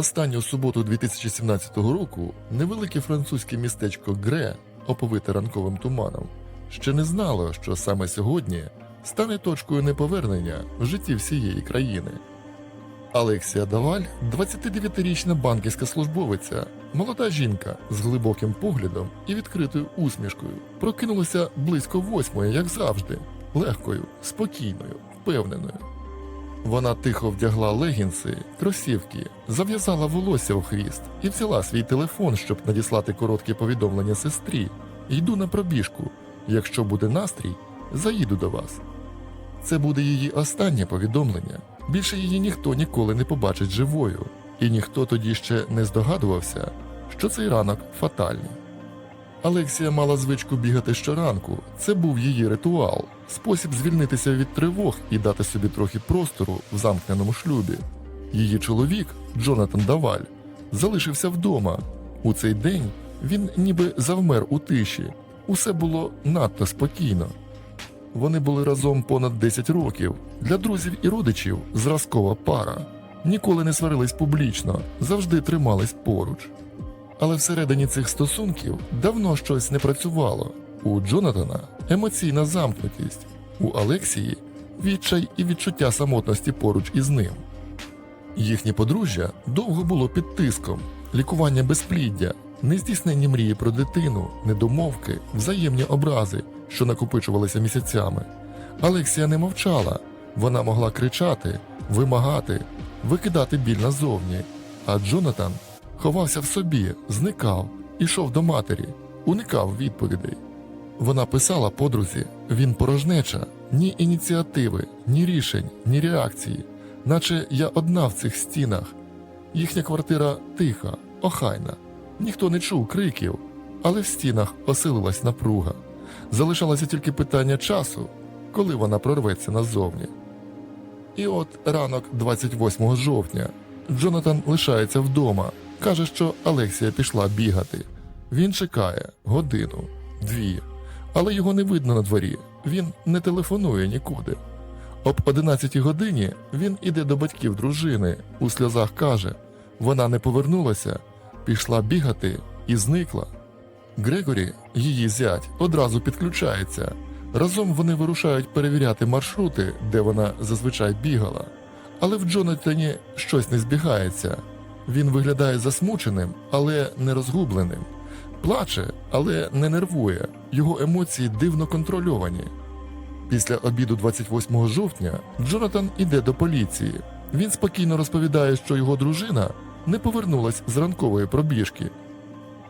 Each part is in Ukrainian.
останню суботу 2017 року невелике французьке містечко Гре, оповите ранковим туманом, ще не знало, що саме сьогодні стане точкою неповернення в житті всієї країни. Алексія Даваль, 29-річна банківська службовиця, молода жінка з глибоким поглядом і відкритою усмішкою, прокинулася близько восьмої, як завжди, легкою, спокійною, впевненою. Вона тихо вдягла легінси, кросівки, зав'язала волосся у хвіст і взяла свій телефон, щоб надіслати коротке повідомлення сестрі. Йду на пробіжку. Якщо буде настрій, заїду до вас. Це буде її останнє повідомлення. Більше її ніхто ніколи не побачить живою, і ніхто тоді ще не здогадувався, що цей ранок фатальний. Алексія мала звичку бігати щоранку. Це був її ритуал, спосіб звільнитися від тривог і дати собі трохи простору в замкненому шлюбі. Її чоловік, Джонатан Даваль, залишився вдома. У цей день він ніби завмер у тиші. Усе було надто спокійно. Вони були разом понад 10 років. Для друзів і родичів зразкова пара. Ніколи не сварились публічно, завжди тримались поруч. Але всередині цих стосунків давно щось не працювало. У Джонатана емоційна замкнутість, у Алексії відчай і відчуття самотності поруч із ним. Їхнє подружжя довго було під тиском, лікування безпліддя, нездійсненні мрії про дитину, недомовки, взаємні образи, що накопичувалися місяцями. Алексія не мовчала, вона могла кричати, вимагати, викидати біль назовні, а Джонатан ховався в собі, зникав, ішов до матері, уникав відповідей. Вона писала подрузі, він порожнеча, ні ініціативи, ні рішень, ні реакції, наче я одна в цих стінах. Їхня квартира тиха, охайна, ніхто не чув криків, але в стінах оселилась напруга. Залишалося тільки питання часу, коли вона прорветься назовні. І от ранок 28 жовтня Джонатан лишається вдома, каже, що Алексія пішла бігати. Він чекає годину, дві, але його не видно на дворі. Він не телефонує нікуди. Об 11 годині він іде до батьків дружини, у сльозах каже: вона не повернулася, пішла бігати і зникла. Грегорі, її зять, одразу підключається. Разом вони вирушають перевіряти маршрути, де вона зазвичай бігала. Але в Джонатані щось не збігається. Він виглядає засмученим, але не розгубленим. Плаче, але не нервує. Його емоції дивно контрольовані. Після обіду 28 жовтня Джонатан іде до поліції. Він спокійно розповідає, що його дружина не повернулась з ранкової пробіжки.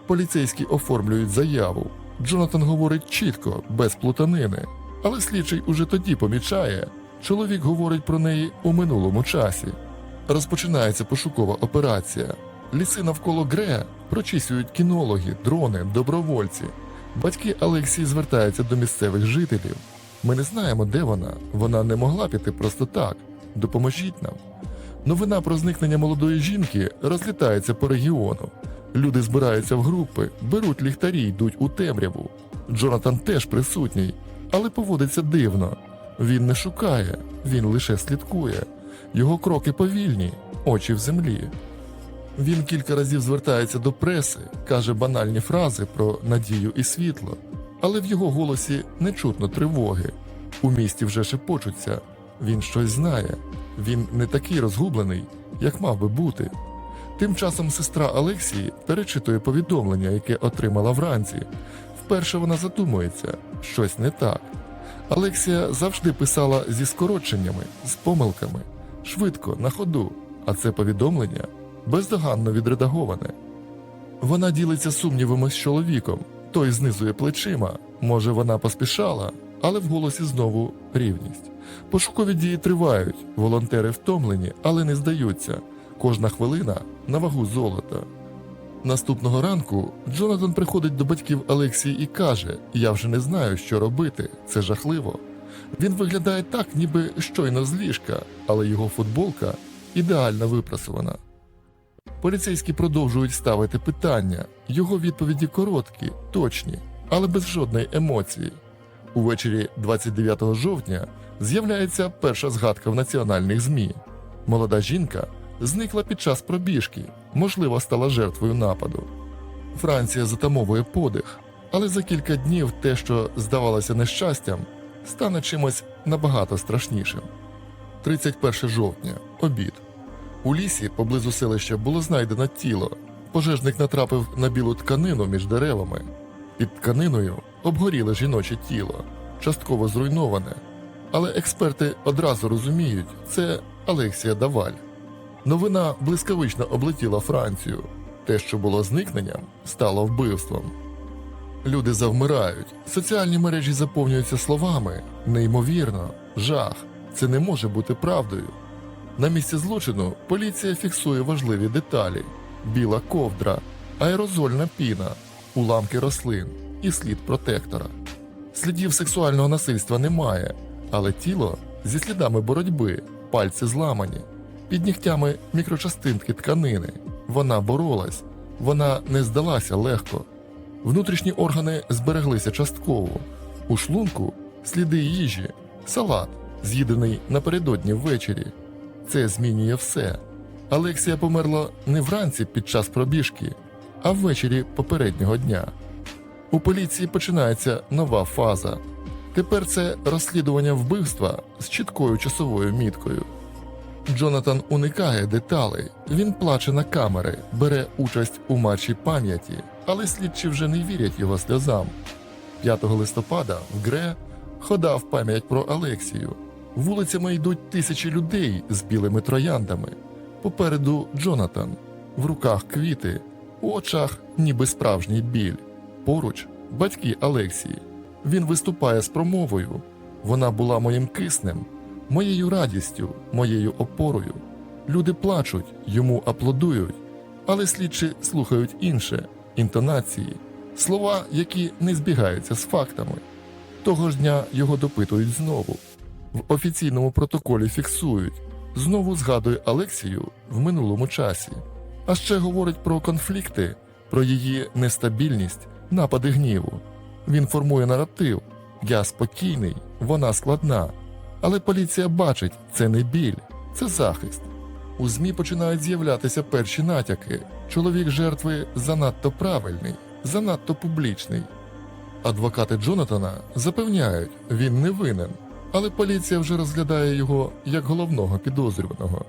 Поліцейські оформлюють заяву. Джонатан говорить чітко, без плутанини, але слідчий уже тоді помічає, чоловік говорить про неї у минулому часі. Розпочинається пошукова операція. Ліси навколо Грея прочісують кінологи, дрони, добровольці. Батьки Алексії звертаються до місцевих жителів. Ми не знаємо, де вона. Вона не могла піти просто так. Допоможіть нам. Новина про зникнення молодої жінки розлітається по регіону. Люди збираються в групи, беруть ліхтарі, йдуть у темряву. Джонатан теж присутній, але поводиться дивно. Він не шукає, він лише слідкує. Його кроки повільні, очі в землі. Він кілька разів звертається до преси, каже банальні фрази про надію і світло, але в його голосі не чутно тривоги. У місті вже шепочуться. Він щось знає. Він не такий розгублений, як мав би бути. Тим часом сестра Алексії перечитує повідомлення, яке отримала вранці. Вперше вона задумується, щось не так. Алексія завжди писала зі скороченнями, з помилками, швидко, на ходу, а це повідомлення бездоганно відредаговане. Вона ділиться сумнівами з чоловіком, той знизує плечима. Може, вона поспішала, але в голосі знову рівність. Пошукові дії тривають, волонтери втомлені, але не здаються. Кожна хвилина на вагу золота. Наступного ранку Джонатан приходить до батьків Алексії і каже: Я вже не знаю, що робити, це жахливо. Він виглядає так, ніби щойно з ліжка, але його футболка ідеально випрасована. Поліцейські продовжують ставити питання. Його відповіді короткі, точні, але без жодної емоції. Увечері 29 жовтня з'являється перша згадка в національних ЗМІ. Молода жінка зникла під час пробіжки, можливо, стала жертвою нападу. Франція затамовує подих, але за кілька днів те, що здавалося нещастям, стане чимось набагато страшнішим. 31 жовтня, обід. У лісі поблизу селища було знайдено тіло. Пожежник натрапив на білу тканину між деревами. Під тканиною обгоріле жіноче тіло, частково зруйноване. Але експерти одразу розуміють, це Алексія Даваль. Новина блискавично облетіла Францію. Те, що було зникненням, стало вбивством. Люди завмирають, соціальні мережі заповнюються словами неймовірно, жах, це не може бути правдою. На місці злочину поліція фіксує важливі деталі: біла ковдра, аерозольна піна, уламки рослин і слід протектора. Слідів сексуального насильства немає, але тіло зі слідами боротьби, пальці зламані, під нігтями мікрочастинки тканини. Вона боролась, вона не здалася легко. Внутрішні органи збереглися частково. У шлунку сліди їжі, салат, з'їдений напередодні ввечері. Це змінює все. Алексія померла не вранці під час пробіжки, а ввечері попереднього дня. У поліції починається нова фаза. Тепер це розслідування вбивства з чіткою часовою міткою. Джонатан уникає деталей, він плаче на камери, бере участь у марші пам'яті, але слідчі вже не вірять його сльозам. 5 листопада в Гре хода в пам'ять про Алексію. Вулицями йдуть тисячі людей з білими трояндами. Попереду Джонатан, в руках квіти, у очах ніби справжній біль. Поруч батьки Алексії. Він виступає з промовою. Вона була моїм киснем, моєю радістю, моєю опорою. Люди плачуть, йому аплодують, але слідчі слухають інше інтонації, слова, які не збігаються з фактами. Того ж дня його допитують знову. В офіційному протоколі фіксують, знову згадує Алексію в минулому часі. А ще говорить про конфлікти, про її нестабільність, напади гніву. Він формує наратив. Я спокійний, вона складна. Але поліція бачить, це не біль, це захист. У ЗМІ починають з'являтися перші натяки. Чоловік жертви занадто правильний, занадто публічний. Адвокати Джонатана запевняють, він не винен, але поліція вже розглядає його як головного підозрюваного.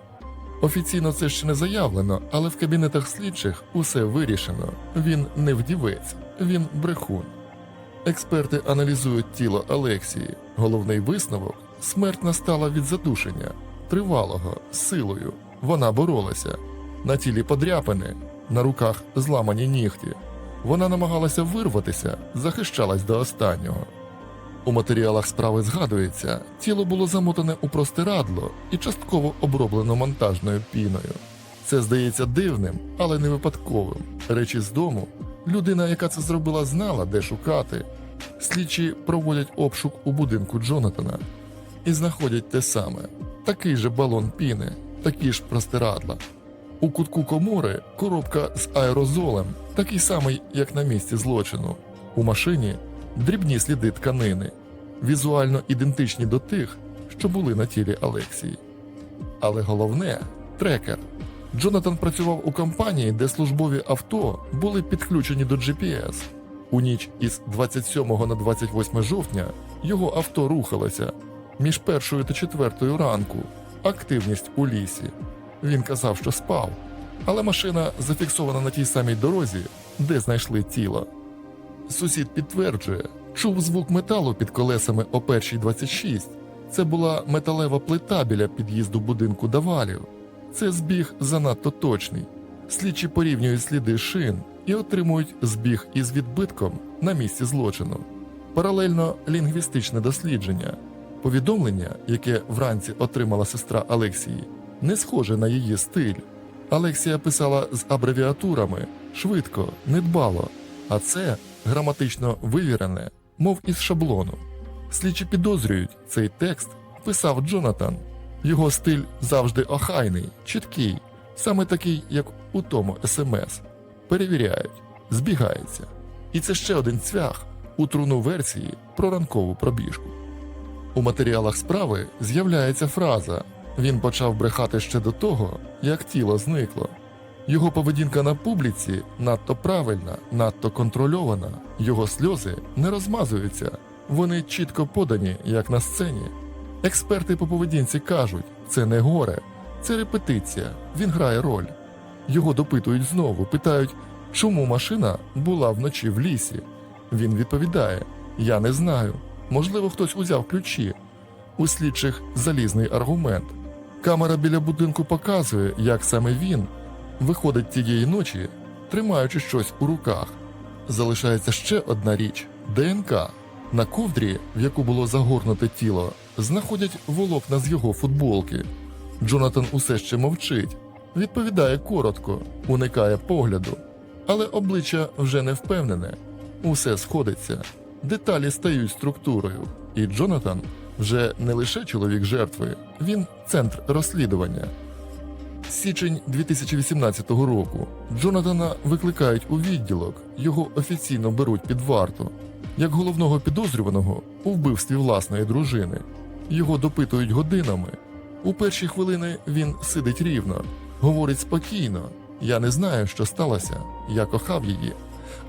Офіційно це ще не заявлено, але в кабінетах слідчих усе вирішено. Він не вдівець, він брехун. Експерти аналізують тіло Алексії. Головний висновок смерть настала від задушення, тривалого, силою. Вона боролася. На тілі подряпини, на руках зламані нігті. Вона намагалася вирватися, захищалась до останнього. У матеріалах справи згадується, тіло було замотане у простирадло і частково оброблено монтажною піною. Це здається дивним, але не випадковим. Речі з дому. Людина, яка це зробила, знала, де шукати. Слідчі проводять обшук у будинку Джонатана і знаходять те саме: такий же балон піни, такі ж простирадла. У кутку комори коробка з аерозолем, такий самий, як на місці злочину. У машині дрібні сліди тканини, візуально ідентичні до тих, що були на тілі Алексії. Але головне трекер. Джонатан працював у компанії, де службові авто були підключені до GPS. У ніч із 27 на 28 жовтня його авто рухалося між першою та четвертою ранку. Активність у лісі. Він казав, що спав, але машина зафіксована на тій самій дорозі, де знайшли тіло. Сусід підтверджує, чув звук металу під колесами о першій 26. Це була металева плита біля під'їзду будинку Давалів. Це збіг занадто точний. Слідчі порівнюють сліди шин і отримують збіг із відбитком на місці злочину. Паралельно лінгвістичне дослідження. Повідомлення, яке вранці отримала сестра Алексії, не схоже на її стиль. Алексія писала з абревіатурами швидко, недбало, а це граматично вивірене, мов із шаблону. Слідчі підозрюють, цей текст писав Джонатан. Його стиль завжди охайний, чіткий, саме такий, як у тому смс. Перевіряють, збігається. І це ще один цвях у труну версії про ранкову пробіжку. У матеріалах справи з'являється фраза Він почав брехати ще до того, як тіло зникло. Його поведінка на публіці надто правильна, надто контрольована. Його сльози не розмазуються, вони чітко подані, як на сцені. Експерти по поведінці кажуть, це не горе, це репетиція, він грає роль. Його допитують знову, питають, чому машина була вночі в лісі. Він відповідає: Я не знаю. Можливо, хтось узяв ключі. У слідчих залізний аргумент. Камера біля будинку показує, як саме він виходить тієї ночі, тримаючи щось у руках. Залишається ще одна річ ДНК. На ковдрі, в яку було загорнуте тіло, знаходять волокна з його футболки. Джонатан усе ще мовчить, відповідає коротко, уникає погляду, але обличчя вже не впевнене. Усе сходиться, деталі стають структурою, і Джонатан вже не лише чоловік жертви, він центр розслідування. Січень 2018 року Джонатана викликають у відділок, його офіційно беруть під варту, як головного підозрюваного у вбивстві власної дружини. Його допитують годинами. У перші хвилини він сидить рівно, говорить спокійно. Я не знаю, що сталося, я кохав її.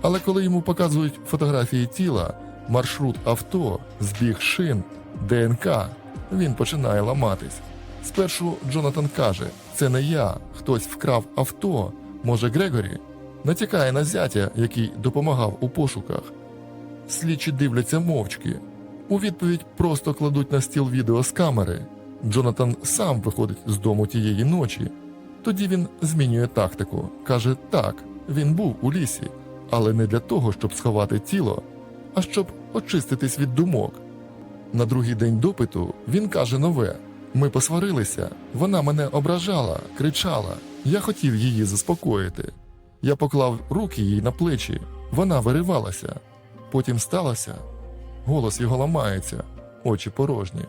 Але коли йому показують фотографії тіла, маршрут авто, збіг шин, ДНК, він починає ламатись. Спершу Джонатан каже: це не я, хтось вкрав авто. Може, Грегорі? Натякає на зятя, який допомагав у пошуках. Слідчі дивляться мовчки. У відповідь просто кладуть на стіл відео з камери. Джонатан сам виходить з дому тієї ночі. Тоді він змінює тактику. Каже, так, він був у лісі, але не для того, щоб сховати тіло, а щоб очиститись від думок. На другий день допиту він каже нове: ми посварилися, вона мене ображала, кричала. Я хотів її заспокоїти. Я поклав руки їй на плечі, вона виривалася. Потім сталося. Голос його ламається, очі порожні.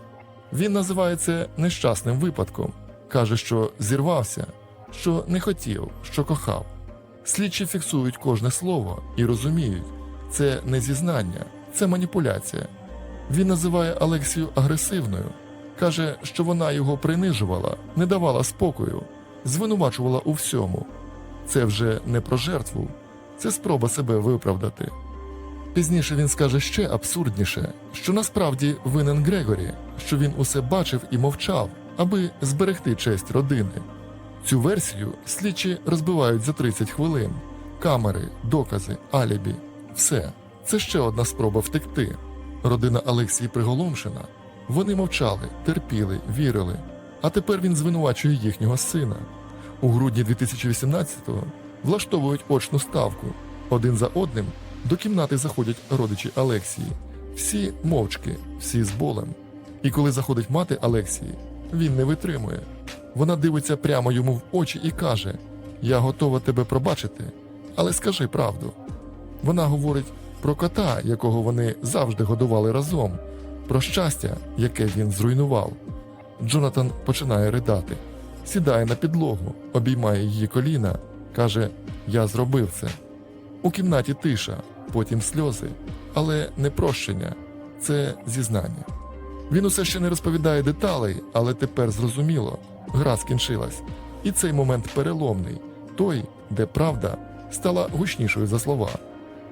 Він називає це нещасним випадком. Каже, що зірвався, що не хотів, що кохав. Слідчі фіксують кожне слово і розуміють, це не зізнання, це маніпуляція. Він називає Алексію агресивною, каже, що вона його принижувала, не давала спокою, звинувачувала у всьому. Це вже не про жертву, це спроба себе виправдати. Пізніше він скаже ще абсурдніше, що насправді винен Грегорі, що він усе бачив і мовчав, аби зберегти честь родини. Цю версію слідчі розбивають за 30 хвилин. Камери, докази, алібі все. Це ще одна спроба втекти. Родина Алексії приголомшена. Вони мовчали, терпіли, вірили. А тепер він звинувачує їхнього сина. У грудні 2018-го влаштовують очну ставку. Один за одним до кімнати заходять родичі Алексії. Всі мовчки, всі з болем. І коли заходить мати Алексії, він не витримує. Вона дивиться прямо йому в очі і каже: Я готова тебе пробачити, але скажи правду. Вона говорить про кота, якого вони завжди годували разом, про щастя, яке він зруйнував. Джонатан починає ридати, сідає на підлогу, обіймає її коліна, каже: Я зробив це. У кімнаті тиша, потім сльози, але не прощення, це зізнання. Він усе ще не розповідає деталей, але тепер зрозуміло, гра скінчилась. І цей момент переломний той, де правда стала гучнішою за слова.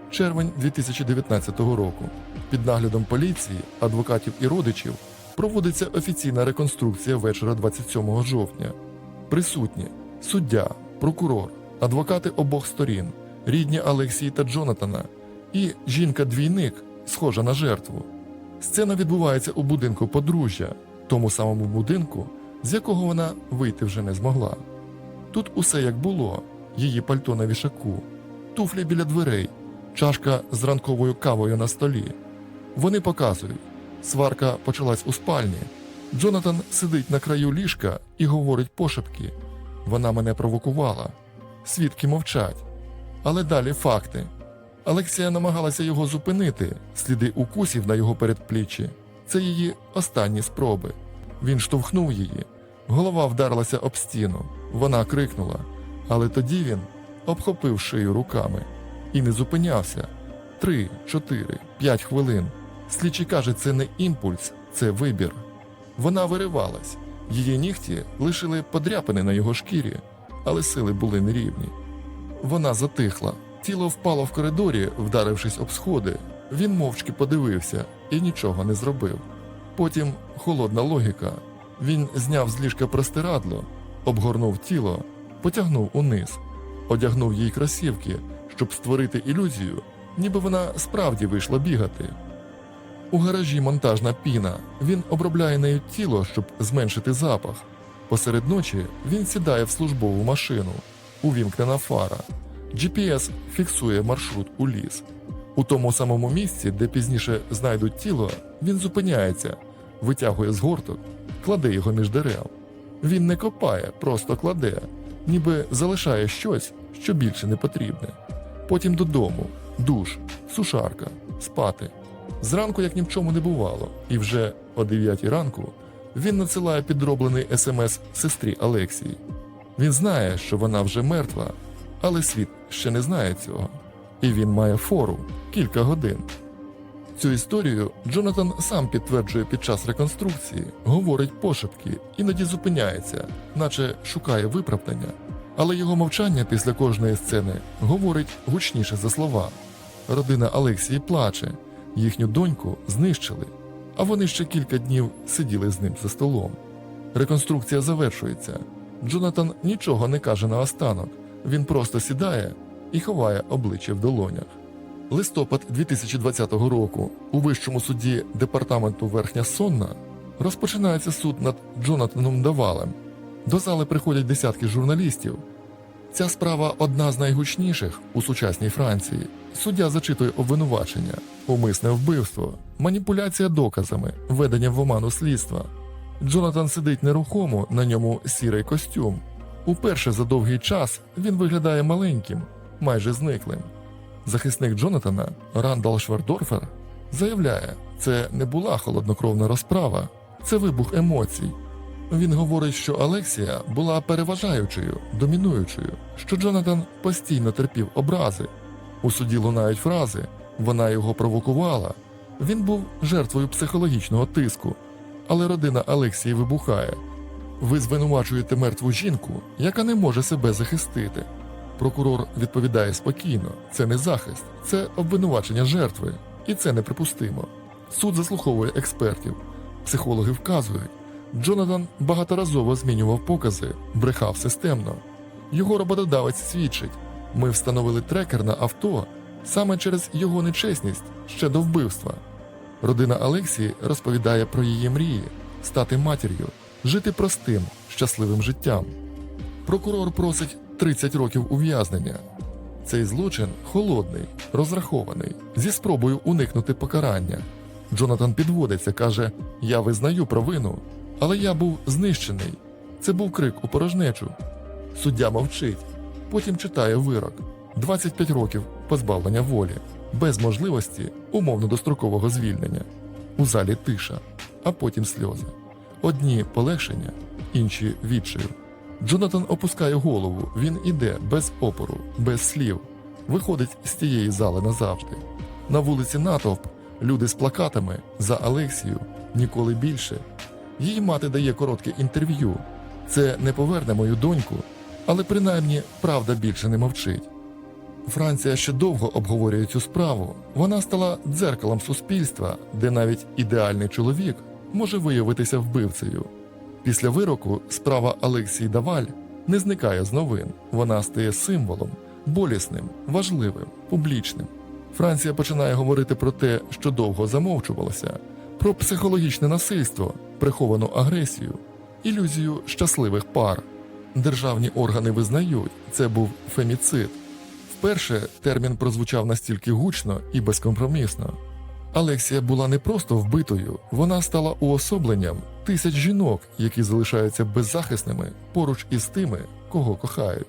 Червень 2019 року. Під наглядом поліції, адвокатів і родичів проводиться офіційна реконструкція вечора 27 жовтня. Присутні суддя, прокурор, адвокати обох сторін, рідні Алексії та Джонатана і жінка-двійник, схожа на жертву. Сцена відбувається у будинку подружжя, тому самому будинку, з якого вона вийти вже не змогла. Тут усе як було: її пальто на вішаку, туфлі біля дверей, чашка з ранковою кавою на столі. Вони показують, сварка почалась у спальні. Джонатан сидить на краю ліжка і говорить пошепки. Вона мене провокувала. Свідки мовчать. Але далі факти. Алексія намагалася його зупинити, сліди укусів на його передпліччі. Це її останні спроби. Він штовхнув її. Голова вдарилася об стіну. Вона крикнула. Але тоді він обхопив шию руками і не зупинявся. Три, чотири, п'ять хвилин. Слідчий каже, це не імпульс, це вибір. Вона виривалась. Її нігті лишили подряпини на його шкірі, але сили були нерівні. Вона затихла. Тіло впало в коридорі, вдарившись об сходи. Він мовчки подивився і нічого не зробив. Потім холодна логіка. Він зняв з ліжка простирадло, обгорнув тіло, потягнув униз, одягнув їй кросівки, щоб створити ілюзію, ніби вона справді вийшла бігати. У гаражі монтажна піна. Він обробляє нею тіло, щоб зменшити запах. Посеред ночі він сідає в службову машину, увімкнена фара. GPS фіксує маршрут у ліс. У тому самому місці, де пізніше знайдуть тіло, він зупиняється, витягує згорток, кладе його між дерев. Він не копає, просто кладе, ніби залишає щось, що більше не потрібне. Потім додому, душ, сушарка, спати. Зранку, як ні в чому не бувало, і вже о 9 ранку він надсилає підроблений смс сестрі Алексії. Він знає, що вона вже мертва, але світ ще не знає цього. І він має фору кілька годин. Цю історію Джонатан сам підтверджує під час реконструкції, говорить пошепки, іноді зупиняється, наче шукає виправдання. Але його мовчання після кожної сцени говорить гучніше за слова. Родина Алексії плаче, їхню доньку знищили, а вони ще кілька днів сиділи з ним за столом. Реконструкція завершується. Джонатан нічого не каже на останок, він просто сідає і ховає обличчя в долонях. Листопад 2020 року у вищому суді департаменту Верхня Сонна розпочинається суд над Джонатаном Давалем. До зали приходять десятки журналістів. Ця справа одна з найгучніших у сучасній Франції. Суддя зачитує обвинувачення, умисне вбивство, маніпуляція доказами, ведення в оману слідства. Джонатан сидить нерухомо, на ньому сірий костюм. Уперше за довгий час він виглядає маленьким, майже зниклим. Захисник Джонатана Рандал Швардорфер заявляє, це не була холоднокровна розправа, це вибух емоцій. Він говорить, що Алексія була переважаючою, домінуючою, що Джонатан постійно терпів образи. У суді лунають фрази, вона його провокувала. Він був жертвою психологічного тиску, але родина Алексії вибухає. Ви звинувачуєте мертву жінку, яка не може себе захистити. Прокурор відповідає спокійно: це не захист, це обвинувачення жертви, і це неприпустимо. Суд заслуховує експертів. Психологи вказують, Джонатан багаторазово змінював покази, брехав системно. Його роботодавець свідчить: ми встановили трекер на авто саме через його нечесність ще до вбивства. Родина Алексії розповідає про її мрії стати матір'ю, жити простим, щасливим життям. Прокурор просить 30 років ув'язнення. Цей злочин холодний, розрахований, зі спробою уникнути покарання. Джонатан підводиться, каже: Я визнаю провину, але я був знищений. Це був крик у порожнечу. Суддя мовчить, потім читає вирок: 25 років позбавлення волі, без можливості умовно дострокового звільнення. У залі тиша, а потім сльози. Одні полегшення, інші відчаю. Джонатан опускає голову, він іде без опору, без слів, виходить з тієї зали назавжди. На вулиці натовп, люди з плакатами за Алексію ніколи більше. Її мати дає коротке інтерв'ю. Це не поверне мою доньку, але принаймні правда більше не мовчить. Франція ще довго обговорює цю справу. Вона стала дзеркалом суспільства, де навіть ідеальний чоловік може виявитися вбивцею. Після вироку справа Алексії Даваль не зникає з новин. Вона стає символом, болісним, важливим, публічним. Франція починає говорити про те, що довго замовчувалося, про психологічне насильство, приховану агресію, ілюзію щасливих пар. Державні органи визнають, це був феміцид. Вперше термін прозвучав настільки гучно і безкомпромісно. Алексія була не просто вбитою, вона стала уособленням тисяч жінок, які залишаються беззахисними поруч із тими, кого кохають.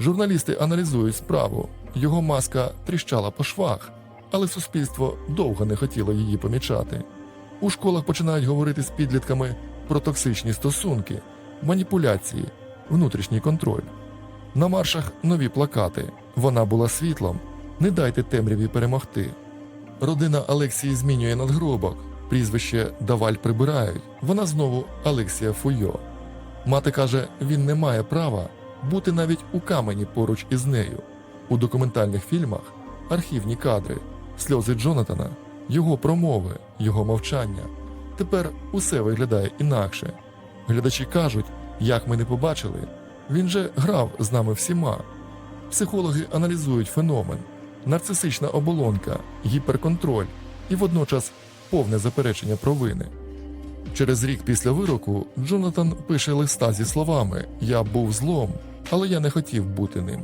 Журналісти аналізують справу, його маска тріщала по швах, але суспільство довго не хотіло її помічати. У школах починають говорити з підлітками про токсичні стосунки, маніпуляції, внутрішній контроль. На маршах нові плакати. Вона була світлом. Не дайте темряві перемогти. Родина Алексії змінює надгробок. Прізвище Даваль прибирають. Вона знову Алексія Фуйо. Мати каже, він не має права бути навіть у камені поруч із нею. У документальних фільмах архівні кадри, сльози Джонатана, його промови, його мовчання. Тепер усе виглядає інакше. Глядачі кажуть, як ми не побачили, він же грав з нами всіма. Психологи аналізують феномен, нарцисична оболонка, гіперконтроль і водночас повне заперечення провини. Через рік після вироку Джонатан пише листа зі словами Я був злом, але я не хотів бути ним.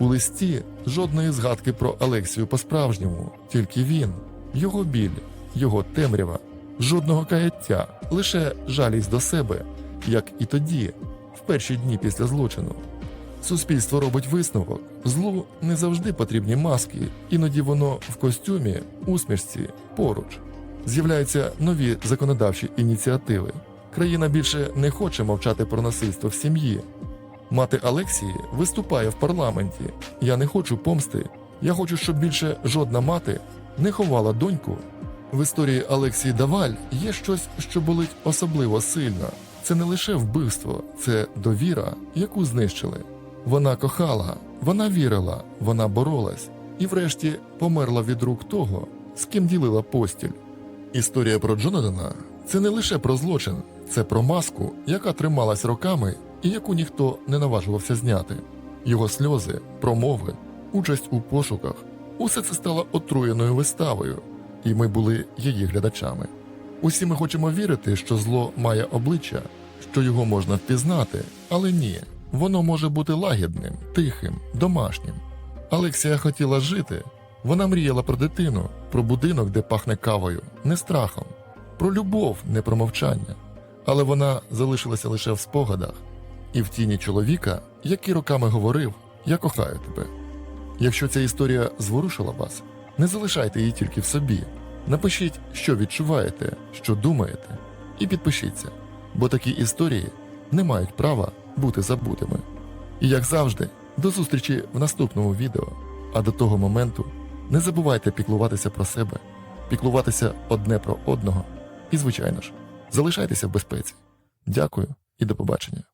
У листі жодної згадки про Алексію по-справжньому, тільки він, його біль, його темрява, жодного каяття, лише жалість до себе, як і тоді, в перші дні після злочину. Суспільство робить висновок. Злу не завжди потрібні маски, іноді воно в костюмі, усмішці, поруч. З'являються нові законодавчі ініціативи. Країна більше не хоче мовчати про насильство в сім'ї. Мати Алексії виступає в парламенті. Я не хочу помсти. Я хочу, щоб більше жодна мати не ховала доньку. В історії Алексії Даваль є щось, що болить особливо сильно. Це не лише вбивство, це довіра, яку знищили. Вона кохала, вона вірила, вона боролась і, врешті, померла від рук того, з ким ділила постіль. Історія про Джонатана це не лише про злочин, це про маску, яка трималась роками і яку ніхто не наважувався зняти. Його сльози, промови, участь у пошуках усе це стало отруєною виставою, і ми були її глядачами. Усі ми хочемо вірити, що зло має обличчя, що його можна впізнати, але ні, воно може бути лагідним, тихим, домашнім. Алексія хотіла жити. Вона мріяла про дитину, про будинок, де пахне кавою, не страхом, про любов, не про мовчання. Але вона залишилася лише в спогадах і в тіні чоловіка, який роками говорив Я кохаю тебе. Якщо ця історія зворушила вас, не залишайте її тільки в собі. Напишіть, що відчуваєте, що думаєте, і підпишіться, бо такі історії не мають права бути забутими. І як завжди, до зустрічі в наступному відео. А до того моменту не забувайте піклуватися про себе, піклуватися одне про одного і, звичайно ж, залишайтеся в безпеці. Дякую і до побачення.